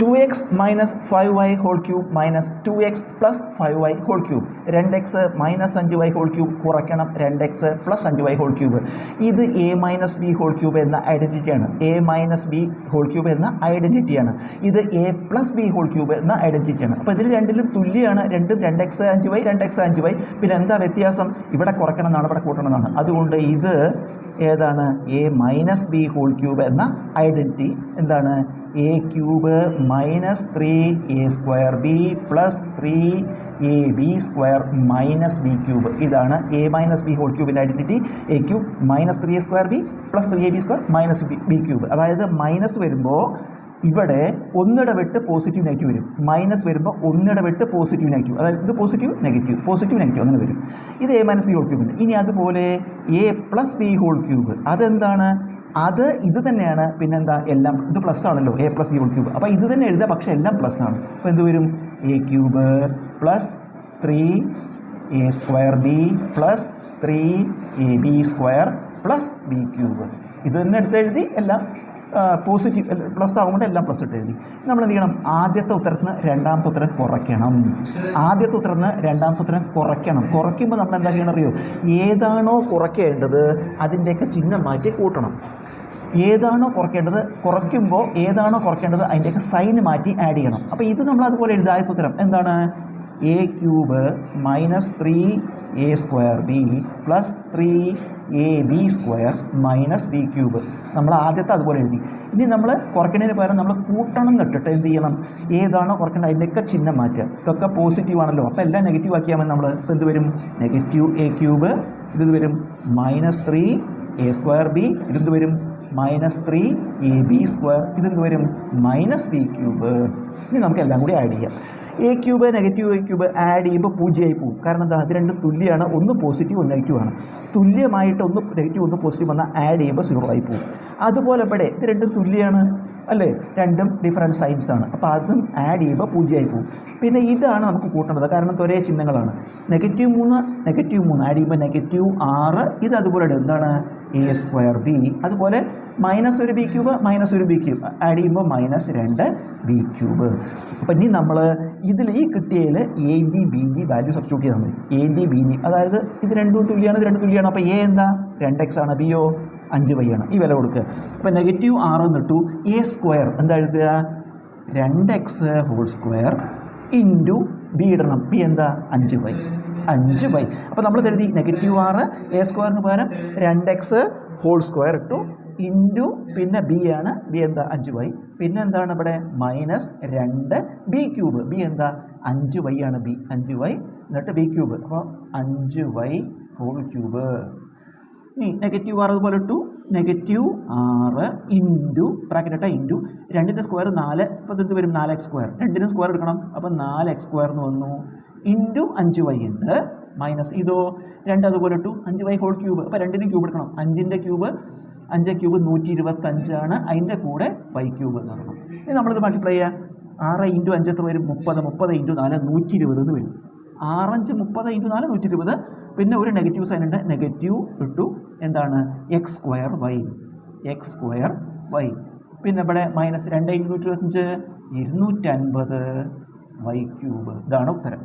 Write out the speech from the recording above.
Two X minus five Y whole cube minus two X plus five Y whole cube രണ്ട് X minus അഞ്ച് Y whole cube കുറയ്ക്കണം. രണ്ട് X plus അഞ്ച് Y whole cube ഇത് A minus B whole cube എന്ന ഐഡന്റിറ്റിയാണ് A minus B whole cube എന്ന ഐഡന്റിറ്റിയാണ് ഇത് A plus B whole cube എന്ന ഐഡന്റിറ്റിയാണ് അപ്പോൾ ഇതിൽ രണ്ടിലും തുല്യമാണ് രണ്ടും രണ്ട് എക്സ് അഞ്ച് വൈ രണ്ട് എക്സ് അഞ്ച് വൈ പിന്നെ എന്താ വ്യത്യാസം? ഇവിടെ കുറയ്ക്കണം എന്നാണ് ഇവിടെ കൂട്ടണം എന്നാണ്. അതുകൊണ്ട് ഇത് ഏതാണ്? A minus B whole cube എന്ന ഐഡന്റിറ്റി എന്താണ്? A cube minus three A square B plus three A B square minus B cube ഇതാണ് A minus B whole ക്യൂബിന്റെ identity A cube minus three A square B plus three A B square minus B B cube അതായത് minus വരുമ്പോൾ ഇവിടെ ഒന്നിടവിട്ട് positive negative വരും. Minus വരുമ്പോൾ ഒന്നിടവിട്ട് positive negative അതായത് ഇത് പോസിറ്റീവ് നെഗറ്റീവ് പോസിറ്റീവ് നെഗറ്റീവ് അങ്ങനെ വരും. ഇത് A minus B whole cube ഇനി അതുപോലെ A plus B whole cube അതെന്താണ്? അത് ഇത് തന്നെയാണ്. പിന്നെന്താ? എല്ലാം ഇത് പ്ലസ് ആണല്ലോ. A plus B whole cube അപ്പോൾ ഇത് തന്നെ എഴുതുക. പക്ഷേ എല്ലാം പ്ലസ് ആണ്. അപ്പോൾ എന്ത് വരും? A cube plus three A square B plus three A B square plus B cube ഇത് തന്നെ എടുത്ത് എഴുതി എല്ലാം പോസിറ്റീവ് പ്ലസ് ആകുമ്പോൾ എല്ലാം പ്ലസ് ഇട്ട് എഴുതി. നമ്മൾ എന്ത് ചെയ്യണം? ആദ്യത്തെ ഉത്തരത്തിന് രണ്ടാമത്തെ ഉത്തരം കുറയ്ക്കണം. ആദ്യത്തെ ഉത്തരത്തിന് രണ്ടാമത്തെ ഉത്തരം കുറയ്ക്കണം. കുറയ്ക്കുമ്പോൾ നമ്മൾ എന്താ ചെയ്യണം അറിയോ? ഏതാണോ കുറയ്ക്കേണ്ടത് അതിന്റെയൊക്കെ ചിഹ്നം മാറ്റി കൂട്ടണം. ഏതാണോ കുറയ്ക്കേണ്ടത് കുറയ്ക്കുമ്പോൾ ഏതാണോ കുറയ്ക്കേണ്ടത് അതിന്റെയൊക്കെ സൈൻ മാറ്റി ആഡ് ചെയ്യണം. അപ്പോൾ ഇത് നമ്മൾ അതുപോലെ എഴുതുക ആദ്യത്തെ ഉത്തരം എന്താണ്? A cube minus three A square B plus three A B square minus B cube നമ്മൾ ആദ്യത്തെ അതുപോലെ എഴുതി. ഇനി നമ്മൾ കുറയ്ക്കുന്നതിന് പകരം നമ്മൾ കൂട്ടണം എന്നിട്ടിട്ട് എന്ത് ചെയ്യണം? ഏതാണോ കുറയ്ക്കേണ്ടത് അതിന്റെയൊക്കെ ചിഹ്നം മാറ്റുക. ഇതൊക്കെ പോസിറ്റീവ് ആണല്ലോ. അപ്പോൾ എല്ലാം നെഗറ്റീവ് ആക്കിയാൽ നമ്മൾ ഇപ്പോൾ എന്ത് വരും? നെഗറ്റീവ് എ ക്യൂബ് ഇത് വരും? Minus three A square B ഇതെന്ത് വരും? Minus three A B square ഇതെന്ത് വരും? മൈനസ് ബി ക്യൂബ് ഇനി നമുക്ക് എല്ലാം കൂടി ആഡ് ചെയ്യാം. A cube negative A cube add ചെയ്യുമ്പോൾ പൂജ്യമായി പോകും. കാരണം എന്താ? അത് രണ്ടും തുല്യമാണ് ഒന്ന് പോസിറ്റീവ് ഒന്ന് നെഗറ്റീവ് ആണ്. തുല്യമായിട്ട് ഒന്ന് നെഗറ്റീവ് ഒന്ന് പോസിറ്റീവ് വന്നാൽ ആഡ് ചെയ്യുമ്പോൾ സീറോ ആയി പോകും. അതുപോലെ ഇവിടെ ഇത് രണ്ടും തുല്യമാണ് അല്ലേ? രണ്ടും ഡിഫറെന്റ് സൈൻസ് ആണ്. അപ്പോൾ അതും ആഡ് ചെയ്യുമ്പോൾ പൂജ്യമായി പോകും. പിന്നെ ഇതാണ് നമുക്ക് കൂട്ടേണ്ടത്. കാരണം ഒരേ ചിഹ്നങ്ങളാണ്. നെഗറ്റീവ് മൂന്ന് നെഗറ്റീവ് മൂന്ന്. ആഡ് ചെയ്യുമ്പോൾ നെഗറ്റീവ് ആറ്. ഇത് അതുപോലെ. എന്താണ്? എ സ്ക്വയർ ബി അതുപോലെ മൈനസ് ഒരു ബി ക്യൂബ് മൈനസ് ഒരു ബി ക്യൂബ് ആഡ് ചെയ്യുമ്പോൾ മൈനസ് രണ്ട് ബി ക്യൂബ് അപ്പം ഇനി നമ്മൾ ഇതിൽ ഈ കിട്ടിയതിൽ A D B D value substitute ചെയ്താൽ മതി. എ ഡി ബി ഡി അതായത് ഇത് രണ്ടും തുല്യമാണ് ഇത് രണ്ട് തുല്യമാണ് അപ്പോൾ എ എന്താ? രണ്ട് എക്സ് ആണ്. ബിയോ അഞ്ച് വൈ ആണ്. ഈ വില കൊടുക്കുക അപ്പോൾ നെഗറ്റീവ് ആറ് എന്നിട്ടു എ സ്ക്വയർ എന്താ എഴുതുക? രണ്ട് X whole square into B ഇടണം. ബി എന്താ? അഞ്ച് വൈ അഞ്ച് വൈ അപ്പോൾ നമ്മൾ എഴുതി? നെഗറ്റീവ് ആറ് എ സ്ക്വയറിന് പകരം രണ്ട് എക്സ് ഹോൾ സ്ക്വയർ ഇട്ടു. ഇന്റു പിന്നെ ബി ആണ്. ബി എന്താ? അഞ്ച് വൈ പിന്നെ എന്താണ് ഇവിടെ? മൈനസ് രണ്ട് ബി ക്യൂബ് ബി എന്താ? അഞ്ച് വൈ ആണ് ബി അഞ്ച് വൈ എന്നിട്ട് ബി ക്യൂബ് അപ്പോൾ അഞ്ച് വൈ ഹോൾ ക്യൂബ് ഇനി നെഗറ്റീവ് ആറ് അതുപോലെ ഇട്ടു. നെഗറ്റീവ് ആറ് ഇന്റു ബ്രാക്കറ്റ് ഇന്റു രണ്ടിന്റെ സ്ക്വയർ നാല്. ഇപ്പോൾ ഇത് വരും? നാല് എക്സ് സ്ക്വയർ രണ്ടിനും സ്ക്വയർ എടുക്കണം. അപ്പോൾ നാല് എക്സ് സ്ക്വയർ എന്ന് വന്നു. ഇന്റു അഞ്ച് വൈ ഉണ്ട്. മൈനസ് ഇതോ രണ്ട് അതുപോലെ ടു അഞ്ച് വൈ ഹോൾ ക്യൂബ് അപ്പോൾ രണ്ടിനും ക്യൂബ് എടുക്കണം. അഞ്ചിന്റെ ക്യൂബ് അഞ്ച് ക്യൂബ് നൂറ്റി ഇരുപത്തഞ്ചാണ് അതിന്റെ കൂടെ വൈ ക്യൂബ് എന്ന് പറയണം. ഇനി നമ്മളിത് മൾട്ടിപ്ലൈ ചെയ്യുക ആറ് ഇന്റു അഞ്ച് എത്ര വരും? മുപ്പത്. മുപ്പത് ഇന്റു നാല് നൂറ്റി ഇരുപത് എന്ന് വരും. ആറഞ്ച് മുപ്പത് ഇന്റു നാല് നൂറ്റി ഇരുപത് പിന്നെ ഒരു നെഗറ്റീവ് സൈൻ ഉണ്ട്. നെഗറ്റീവ് ഇട്ടു. എന്താണ്? X square Y X square Y പിന്നെ ഇവിടെ മൈനസ് രണ്ട് ഇന്റു നൂറ്റി ഇരുപത്തഞ്ച് ഇരുന്നൂറ്റൻപത് വൈ ക്യൂബ് ഇതാണ് ഉത്തരം.